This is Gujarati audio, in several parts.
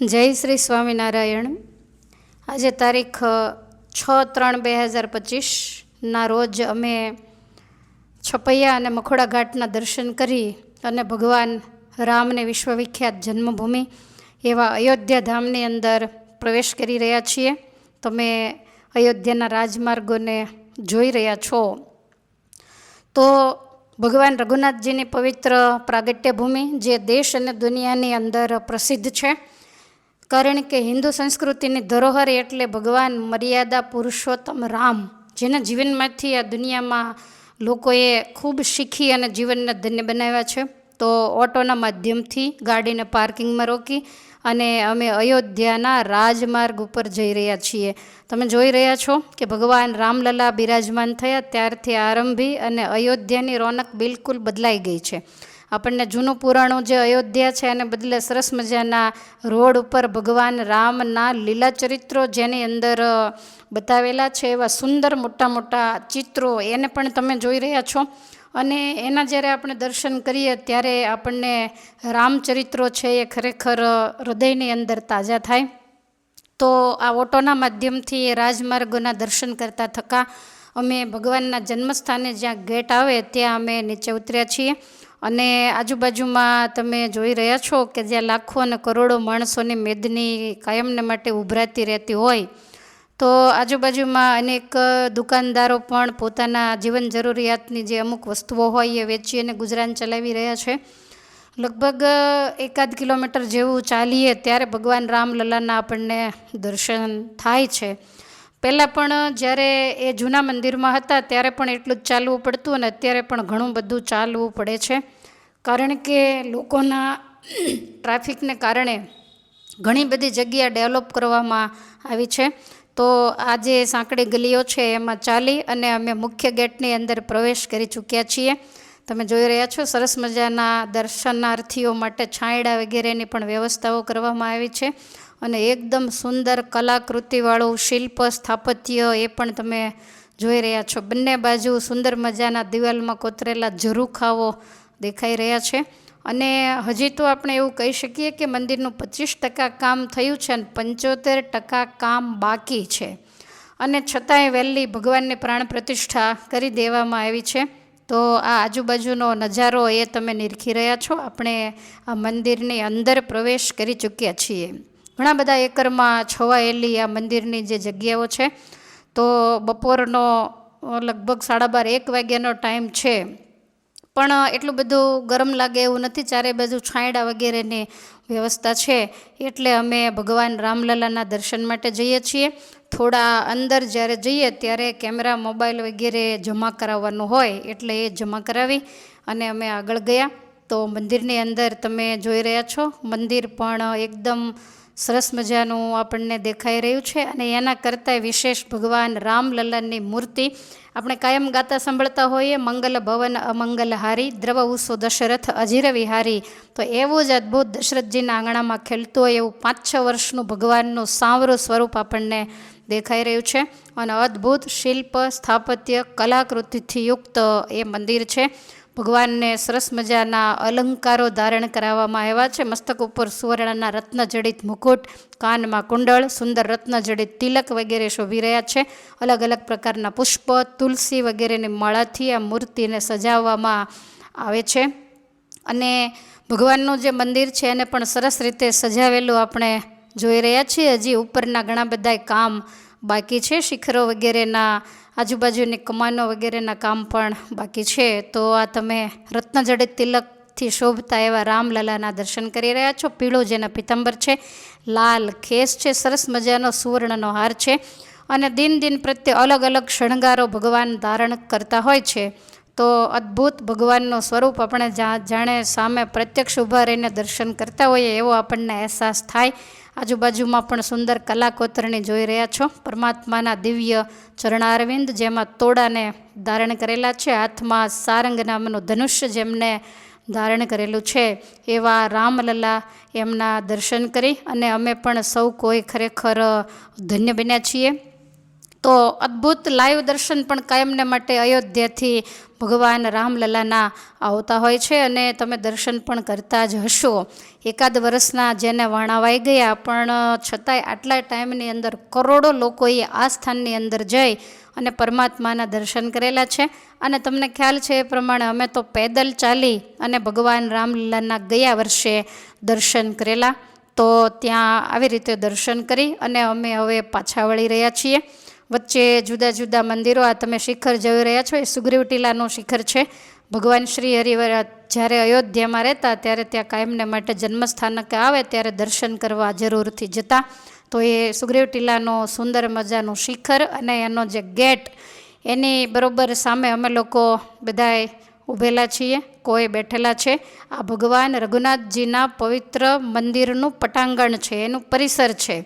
જય શ્રી સ્વામિનારાયણ. આજે તારીખ છ ત્રણ બે હજાર પચીસના રોજ અમે છપૈયા અને મખોડા ઘાટના દર્શન કરી અને ભગવાન રામને વિશ્વવિખ્યાત જન્મભૂમિ એવા અયોધ્યા ધામની અંદર પ્રવેશ કરી રહ્યા છીએ. તમે અયોધ્યાના રાજમાર્ગોને જોઈ રહ્યા છો. તો ભગવાન રઘુનાથજીની પવિત્ર પ્રાગટ્ય ભૂમિ જે દેશ અને દુનિયાની અંદર પ્રસિદ્ધ છે કારણ કે હિન્દુ સંસ્કૃતિની ધરોહર એટલે ભગવાન મર્યાદા પુરુષોત્તમ રામ, જેના જીવનમાંથી આ દુનિયામાં લોકોએ ખૂબ શીખી અને જીવનને ધન્ય બનાવ્યા છે. તો ઓટોના માધ્યમથી ગાડીને પાર્કિંગમાં રોકી અને અમે અયોધ્યાના રાજમાર્ગ ઉપર જઈ રહ્યા છીએ. તમે જોઈ રહ્યા છો કે ભગવાન રામલલા બિરાજમાન થયા, ત્યારથી આરંભી અને અયોધ્યાની રોનક બિલકુલ બદલાઈ ગઈ છે. આપણને જૂનું પુરાણું જે અયોધ્યા છે એને બદલે સરસ મજાના રોડ ઉપર ભગવાન રામના લીલા ચરિત્રો જેની અંદર બતાવેલા છે એવા સુંદર મોટા મોટા ચિત્રો એને પણ તમે જોઈ રહ્યા છો. અને એના જ્યારે આપણે દર્શન કરીએ ત્યારે આપણને રામચરિત્રો છે એ ખરેખર હૃદયની અંદર તાજા થાય. તો આ ઓટોના માધ્યમથી રાજમાર્ગોના દર્શન કરતા થકા અમે ભગવાનના જન્મસ્થાને જ્યાં ગેટ આવે ત્યાં અમે નીચે ઉતર્યા છીએ. અને આજુબાજુમાં તમે જોઈ રહ્યા છો કે જ્યાં લાખો અને કરોડો માણસોની મેદની કાયમને માટે ઉભરાતી રહેતી હોય, તો આજુબાજુમાં અનેક દુકાનદારો પણ પોતાના જીવન જરૂરિયાતની જે અમુક વસ્તુઓ હોય એ વેચી અને ગુજરાન ચલાવી રહ્યા છે. લગભગ એકાદ કિલોમીટર જેવું ચાલીએ ત્યારે ભગવાન રામલલાના આપણને દર્શન થાય છે. પહેલાં પણ જ્યારે એ જૂના મંદિરમાં હતા, ત્યારે પણ એટલું જ ચાલવું પડતું અને અત્યારે પણ ઘણું બધું ચાલવું પડે છે. કારણ કે લોકોના ટ્રાફિકને કારણે ઘણી બધી જગ્યા ડેવલપ કરવામાં આવી છે. તો આ જે સાંકડી ગલીઓ છે, એમાં ચાલી અને અમે મુખ્ય ગેટની અંદર પ્રવેશ કરી ચૂક્યા છીએ. તમે જોઈ રહ્યા છો, સરસ મજાના દર્શનાર્થીઓ માટે છાંયડા વગેરેની પણ વ્યવસ્થાઓ કરવામાં આવી છે. અને એકદમ સુંદર કલાકૃતિવાળું શિલ્પ સ્થાપત્ય એ પણ તમે જોઈ રહ્યા છો. બંને બાજુ સુંદર મજાના દિવાલમાં કોતરેલા ઝરૂખાઓ દેખાઈ રહ્યા છે. અને હજી તો આપણે એવું કહી શકીએ કે મંદિરનું પચીસ ટકા કામ થયું છે અને પંચોતેર ટકા કામ બાકી છે. અને છતાંય વહેલી ભગવાનની પ્રાણ પ્રતિષ્ઠા કરી દેવામાં આવી છે. તો આ આજુબાજુનો નજારો એ તમે નિરખી રહ્યા છો. આપણે આ મંદિરની અંદર પ્રવેશ કરી ચૂક્યા છીએ. ઘણા બધા એકરમાં છવાયેલી આ મંદિરની જે જગ્યાઓ છે, તો બપોરનો લગભગ સાડા બાર, એક વાગ્યાનો ટાઈમ છે. પણ એટલું બધું ગરમ લાગે એવું નથી, ચારે બાજુ છાંયડા વગેરેની વ્યવસ્થા છે. એટલે અમે ભગવાન રામલલાના દર્શન માટે જઈએ છીએ. થોડા અંદર જ્યારે જઈએ ત્યારે કેમેરા, મોબાઈલ વગેરે જમા કરાવવાનું હોય, એટલે એ જમા કરાવી અને અમે આગળ ગયા. તો મંદિરની અંદર તમે જોઈ રહ્યા છો, મંદિર પણ એકદમ સરસ મજાનું આપણને દેખાઈ રહ્યું છે અને એના કરતાં વિશેષ ભગવાન રામલલનની મૂર્તિ આપણે કાયમ ગાતા સાંભળતા હોઈએ, મંગલ ભવન અમંગલ હારી દ્રવ ઉસો દશરથ અજીર વિહારી તો એવું જ અદ્ભુત દશરથજીના આંગણામાં ખેલતું હોય એવું પાંચ છ વર્ષનું ભગવાનનું સાંવરું સ્વરૂપ આપણને દેખાઈ રહ્યું છે. અને અદ્ભુત શિલ્પ, સ્થાપત્ય, કલાકૃતિથી યુક્ત એ મંદિર છે. ભગવાનને સરસ મજાના અલંકારો ધારણ કરાવવામાં આવ્યા છે. મસ્તક ઉપર સુવર્ણના રત્નજડિત મુકુટ, કાનમાં કુંડળ, સુંદર રત્નજડિત તિલક વગેરે શોભી રહ્યા છે. અલગ અલગ પ્રકારના પુષ્પ, તુલસી વગેરેની માળાથી આ મૂર્તિને સજાવવામાં આવે છે. અને ભગવાનનું જે મંદિર છે એને પણ સરસ રીતે સજાવેલું આપણે જોઈ રહ્યા છીએ. હજી ઉપરના ઘણા બધા કામ બાકી છે શિખરો વગેરેના આજુબાજુની કમાનો વગેરેના કામ પણ બાકી છે. તો આ તમે રત્નજડિત તિલકથી શોભતા એવા રામલલાના દર્શન કરી રહ્યા છો. પીળો જેના પિત્તંબર છે, લાલ ખેસ છે, સરસ મજાનો સુવર્ણનો હાર છે અને દિન દિન પ્રત્યે અલગ અલગ શણગારો ભગવાન ધારણ કરતા હોય છે. તો અદ્ભુત ભગવાનનું સ્વરૂપ આપણે જાણે સામે પ્રત્યક્ષ ઊભા રહીને દર્શન કરતા હોઈએ એવો આપણને અહેસાસ થાય. આજુબાજુમાં પણ સુંદર કલાકોતરણી જોઈ રહ્યા છો. પરમાત્માના દિવ્ય ચરણારવિંદ જેમાં તોડાને ધારણ કરેલા છે. હાથમાં સારંગ નામનું ધનુષ્ય જેમને ધારણ કરેલું છે. એવા રામલલા એમના દર્શન કરી અને અમે પણ સૌ કોઈ ખરેખર ધન્ય બન્યા છીએ. તો અદ્ભુત લાઈવ દર્શન પણ કાયમને માટે અયોધ્યાથી ભગવાન રામલલાના આવતા હોય છે અને તમે દર્શન પણ કરતા જ હશો. એકાદ વર્ષના જેને વણાવાઈ ગયા, પણ છતાંય આટલા ટાઈમની અંદર કરોડો લોકોએ આ સ્થાનની અંદર જઈ અને પરમાત્માના દર્શન કરેલા છે. અને તમને ખ્યાલ છે એ પ્રમાણે અમે તો પેદલ ચાલી અને ભગવાન રામલીલાના ગયા વર્ષે દર્શન કરેલા. તો ત્યાં આવી રીતે દર્શન કરી અને અમે હવે પાછા વળી રહ્યા છીએ. વચ્ચે જુદા જુદા મંદિરો, આ તમે શિખર જોઈ રહ્યા છો, એ સુગ્રીવ ટીલાનું શિખર છે. ભગવાન શ્રી હરિવર જ્યારે અયોધ્યામાં રહેતા ત્યારે ત્યાં કાયમને માટે જન્મસ્થાનકે આવે ત્યારે દર્શન કરવા જરૂરથી જતા. તો એ સુગ્રીવ ટીલાનો સુંદર મજાનું શિખર અને એનો જે ગેટ, એની બરોબર સામે અમે લોકો બધાએ ઊભેલા છીએ, કોઈ બેઠેલા છે. આ ભગવાન રઘુનાથજીના પવિત્ર મંદિરનું પટાંગણ છે, એનું પરિસર છે.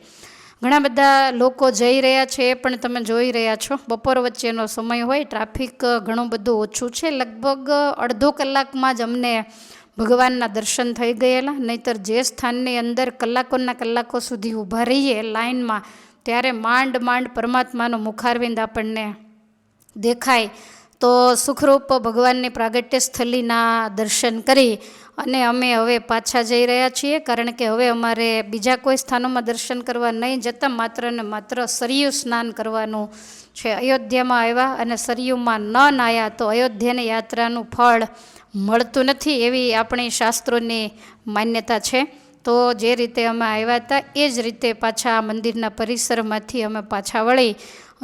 ઘણા બધા લોકો જઈ રહ્યા છે એ પણ તમે જોઈ રહ્યા છો, બપોર વચ્ચેનો સમય હોય, ટ્રાફિક ઘણું બધું ઓછું છે. લગભગ અડધો કલાકમાં જ અમને ભગવાનના દર્શન થઈ ગયેલા, નહીતર જે સ્થાનની અંદર કલાકોના કલાકો સુધી ઊભા રહીએ લાઇનમાં, ત્યારે માંડ માંડ પરમાત્માનો મુખારવિંદ આપણને દેખાય. તો સુખરૂપ ભગવાનની પ્રાગટ્ય સ્થલીના દર્શન કરી અને અમે હવે પાછા જઈ રહ્યા છીએ, કારણ કે હવે અમારે બીજા કોઈ સ્થાનોમાં દર્શન કરવા નહીં જતાં, માત્ર ને માત્ર સરયુ સ્નાન કરવાનું છે. અયોધ્યામાં આવ્યા અને સરયુમાં ન નાયા તો અયોધ્યાની યાત્રાનું ફળ મળતું નથી એવી આપણી શાસ્ત્રોની માન્યતા છે. તો જે રીતે અમે આવ્યા હતા, એ જ રીતે પાછા મંદિરના પરિસરમાંથી અમે પાછા વળી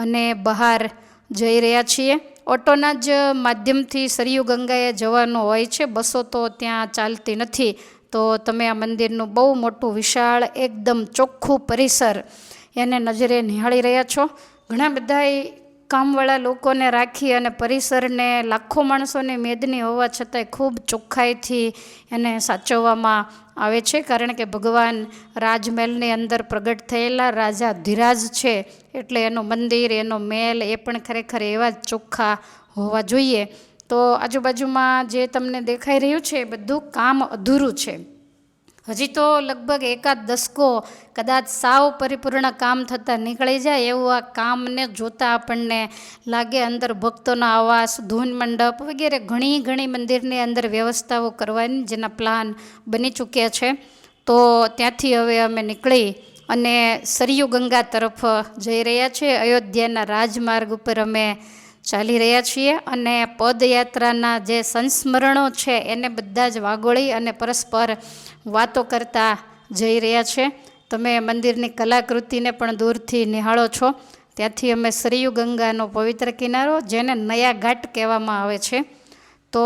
અને બહાર જઈ રહ્યા છીએ. ઓટોના જ માધ્યમથી સરયુ ગંગાએ જવાનું હોય છે. બસો તો ત્યાં ચાલતી નથી. તો તમે આ મંદિરનું બહુ મોટું વિશાળ, એકદમ ચોખ્ખું પરિસર એને નજરે નિહાળી રહ્યા છો. ઘણા બધાય કામવાળા લોકોને રાખી અને પરિસરને લાખો માણસોની મેદની હોવા છતાંય ખૂબ ચોખ્ખાઈથી એને સાચવવામાં આવે છે, કારણ કે ભગવાન રાજમહેલની અંદર પ્રગટ થયેલા રાજા ધીરાજ છે, એટલે એનું મંદિર, એનો મહેલ એ પણ ખરેખર એવા જ ચોખ્ખા હોવા જોઈએ. તો આજુબાજુમાં જે તમને દેખાઈ રહ્યું છે એ બધું કામ અધૂરું છે. હજી તો લગભગ એકાદ દસકો કદાચ સાવ પરિપૂર્ણ કામ થતાં નીકળી જાય એવું આ કામને જોતાં આપણને લાગે અંદર ભક્તોનો આવાસ, ધૂન મંડપ વગેરે ઘણી ઘણી મંદિરની અંદર વ્યવસ્થાઓ કરવાની જેના પ્લાન બની ચૂક્યા છે. તો ત્યાંથી હવે અમે નીકળી અને સરયુ ગંગા તરફ જઈ રહ્યા છીએ. અયોધ્યાના રાજમાર્ગ ઉપર અમે ચાલી રહ્યા છીએ અને પદયાત્રાના જે સંસ્મરણો છે એને બધા જ વાગોળી અને પરસ્પર વાતો કરતા જઈ રહ્યા છે. તમે મંદિરની કલાકૃતિને પણ દૂરથી નિહાળો છો. ત્યાંથી અમે સરયુ ગંગાનો પવિત્ર કિનારો, જેને નયા ઘાટ કહેવામાં આવે છે. તો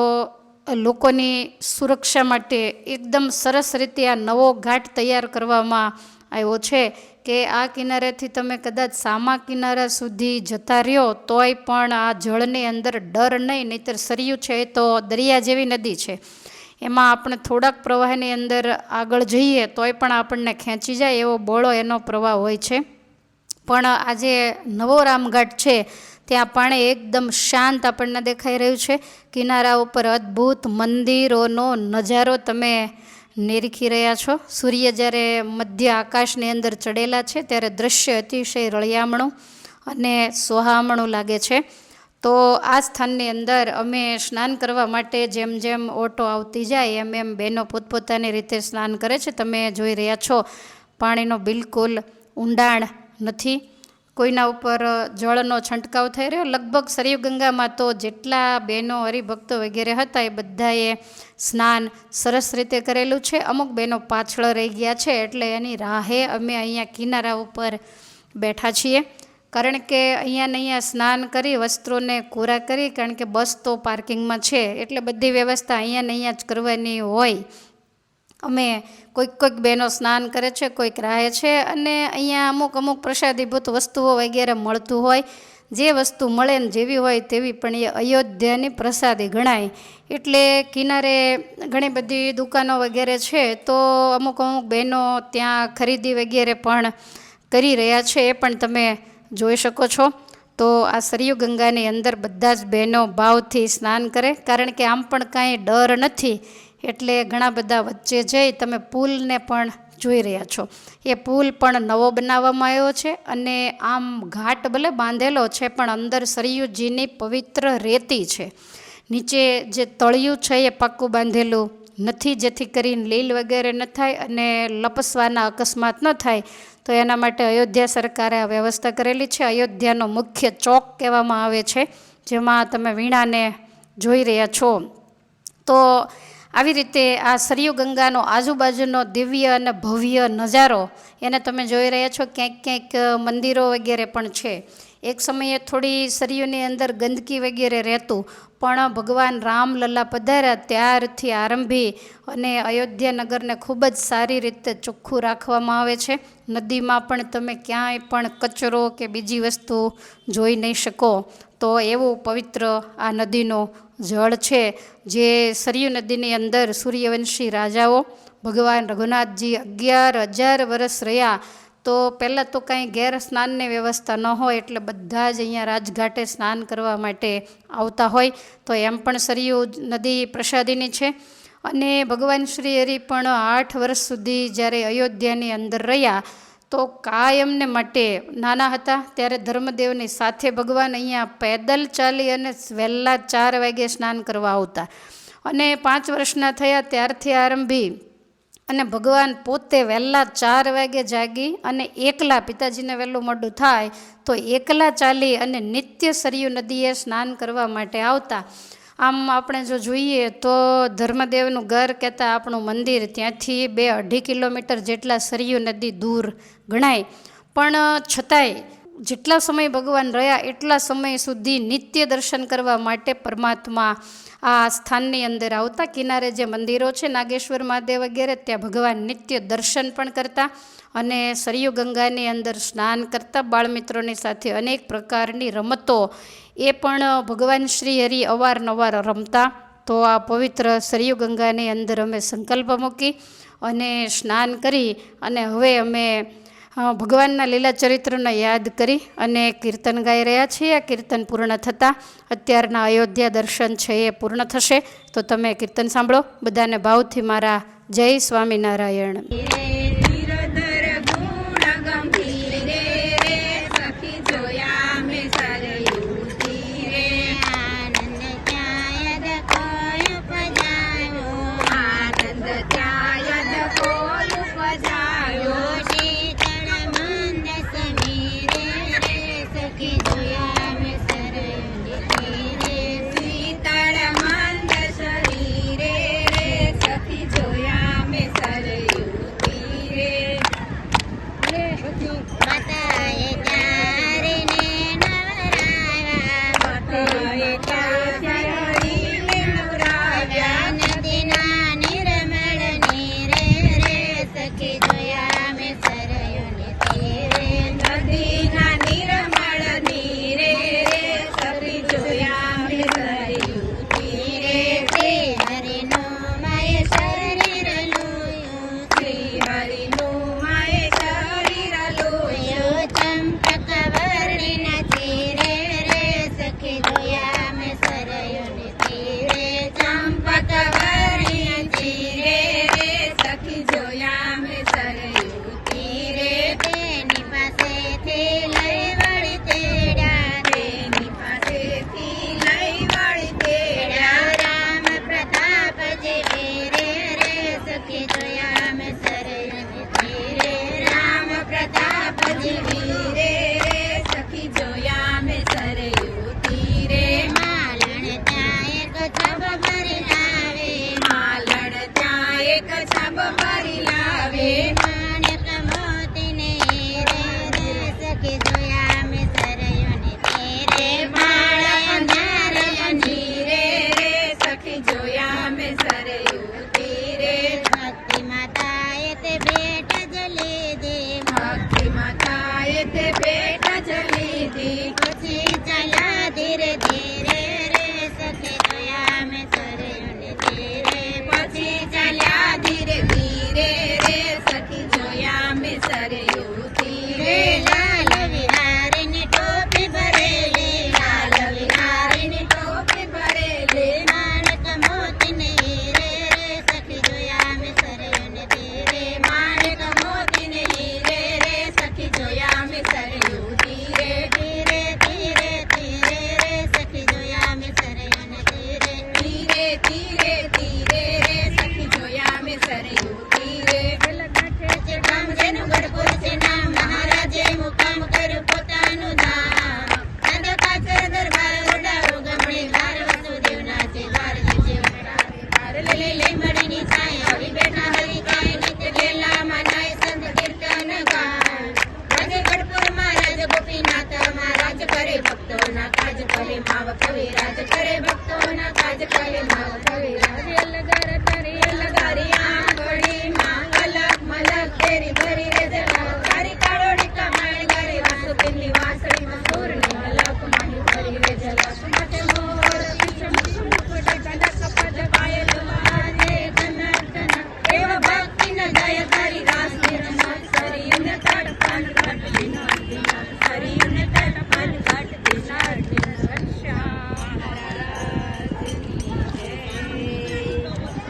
લોકોની સુરક્ષા માટે એકદમ સરસ રીતે આ નવો ઘાટ તૈયાર કરવામાં આવ્યો છે કે આ કિનારેથી તમે કદાચ સામા કિનારા સુધી જતા રહ્યો, તોય પણ આ જળની અંદર ડર નહીં, નહીંતર સરિયું છે તો દરિયા જેવી નદી છે. એમાં આપણે થોડાક પ્રવાહની અંદર આગળ જઈએ, તોય પણ આપણને ખેંચી જાય એવો બોળો એનો પ્રવાહ હોય છે. પણ આજે નવો રામઘાટ છે, ત્યાં પાણી એકદમ શાંત આપણને દેખાઈ રહ્યું છે. કિનારા ઉપર અદ્ભુત મંદિરોનો નજારો તમે નિરીખી રહ્યા છો? સૂર્ય જ્યારે મધ્ય આકાશની અંદર ચડેલા છે, ત્યારે દ્રશ્ય અતિશય રળિયામણું અને સોહામણું લાગે છે. તો આ સ્થાનની અંદર અમે સ્નાન કરવા માટે જેમ જેમ ઓટો આવતી જાય, એમ એમ બહેનો પોતપોતાની રીતે સ્નાન કરે છે. તમે જોઈ રહ્યા છો, પાણીનો બિલકુલ ઊંડાણ નથી. કોઈના ઉપર જળનો છંટકાવ થઈ રહ્યો. લગભગ સરયુ ગંગામાં તો જેટલા બહેનો, હરિભક્તો વગેરે હતા, એ બધાએ સ્નાન સરસ રીતે કરેલું છે. અમુક બહેનો પાછળ રહી ગયા છે, એટલે એની રાહે અમે અહીંયા કિનારા ઉપર બેઠા છીએ. કારણ કે અહીંયા અહીંયા સ્નાન કરી, વસ્ત્રોને કોરા કરી, કારણ કે બસ તો પાર્કિંગમાં છે. એટલે બધી વ્યવસ્થા અહીંયા અહીંયા જ કરવાની હોય. અમે કોઈક કોઈક બહેનો સ્નાન કરે છે, કોઈક રાહે છે અને અહીંયા અમુક અમુક પ્રસાદીભૂત વસ્તુઓ વગેરે મળતું હોય. જે વસ્તુ મળે ને જેવી હોય તેવી પણ એ અયોધ્યાની પ્રસાદી ગણાય. એટલે કિનારે ઘણી બધી દુકાનો વગેરે છે તો અમુક અમુક બહેનો ત્યાં ખરીદી વગેરે પણ કરી રહ્યા છે, એ પણ તમે જોઈ શકો છો. તો આ સરયુ ગંગાની અંદર બધા જ બહેનો ભાવથી સ્નાન કરે. કારણ કે આમ પણ કાંઈ ડર નથી. એટલે ઘણા બધા વચ્ચે જઈ તમે પુલને પણ જોઈ રહ્યા છો. એ પુલ પણ નવો બનાવવામાં આવ્યો છે અને આમ ઘાટ ભલે બાંધેલો છે, પણ અંદર સરયુજીની પવિત્ર રેતી છે. નીચે જે તળિયું છે, એ પાક્કું બાંધેલું નથી, જેથી કરીને લીલ વગેરે ન થાય અને લપસવાના અકસ્માત ન થાય. તો એના માટે અયોધ્યા સરકારે આ વ્યવસ્થા કરેલી છે. અયોધ્યાનો મુખ્ય ચોક કહેવામાં આવે છે, જેમાં તમે વીણાને જોઈ રહ્યા છો. તો આવી રીતે આ સરયુ ગંગાનો આજુબાજુનો દિવ્ય અને ભવ્ય નજારો એને તમે જોઈ રહ્યા છો. ક્યાંક ક્યાંક મંદિરો વગેરે પણ છે. એક સમયે થોડી શરીરની અંદર ગંદકી વગેરે રહેતું, પણ ભગવાન રામ લલ્લા પધાર્યા ત્યારથી આરંભી અને અયોધ્યા નગરને ખૂબ જ સારી રીતે ચોખ્ખું રાખવામાં આવે છે. નદીમાં પણ તમે ક્યાંય પણ કચરો કે બીજી વસ્તુ જોઈ નહીં શકો. તો એવું પવિત્ર આ નદીનો જળ છે, જે સરયુ નદીની અંદર સૂર્યવંશી રાજાઓ ભગવાન રઘુનાથજી અગિયાર હજાર વર્ષ રહ્યા તો પહેલાં તો કાંઈ ગેર સ્નાનની વ્યવસ્થા ન હોય એટલે બધા જ અહીંયા રાજઘાટે સ્નાન કરવા માટે આવતા હોય. તો એમ પણ સરયુ નદી પ્રસાદીની છે. અને ભગવાન શ્રી હરિ પણ આઠ વર્ષ સુધી જ્યારે અયોધ્યાની અંદર રહ્યા, તો કાયમને માટે નાના હતા. ત્યારે ધર્મદેવની સાથે ભગવાન અહીંયા પેદલ ચાલી અને વહેલા ચાર વાગે સ્નાન કરવા આવતા. અને પાંચ વર્ષના થયા ત્યારથી આરંભી અને ભગવાન પોતે વહેલા ચાર વાગે જાગી અને એકલા પિતાજીને વહેલું મોડું થાય, તો એકલા ચાલી અને નિત્ય સરયુ નદીએ સ્નાન કરવા માટે આવતા. આમ આપણે જો જોઈએ તો ધર્મદેવનું ઘર કહેતા આપણું મંદિર ત્યાંથી બે અઢી કિલોમીટર જેટલા સરયુ નદી દૂર ગણાય. પણ છતાંય જેટલા સમય ભગવાન રહ્યા એટલા સમય સુધી નિત્ય દર્શન કરવા માટે પરમાત્મા આ સ્થાનની અંદર આવતા કિનારે જે મંદિરો છે, નાગેશ્વર મહાદેવ વગેરે, ત્યાં ભગવાન નિત્ય દર્શન પણ કરતા અને સરયુ ગંગાની અંદર સ્નાન કરતા બાળમિત્રોની સાથે અનેક પ્રકારની રમતો એ પણ ભગવાન શ્રી હરિ અવારનવાર રમતા. તો આ પવિત્ર સરયુ ગંગાની અંદર અમે સંકલ્પ મૂકી અને સ્નાન કરી અને હવે અમે ભગવાનના લીલા ચરિત્રને યાદ કરી અને કીર્તન ગાઈ રહ્યા છીએ. આ કીર્તન પૂર્ણ થતાં અત્યારના અયોધ્યા દર્શન છે એ પૂર્ણ થશે. તો તમે કીર્તન સાંભળો. બધાને ભાવથી મારા જય સ્વામિનારાયણ. છબ ભરી લાવે. માણેક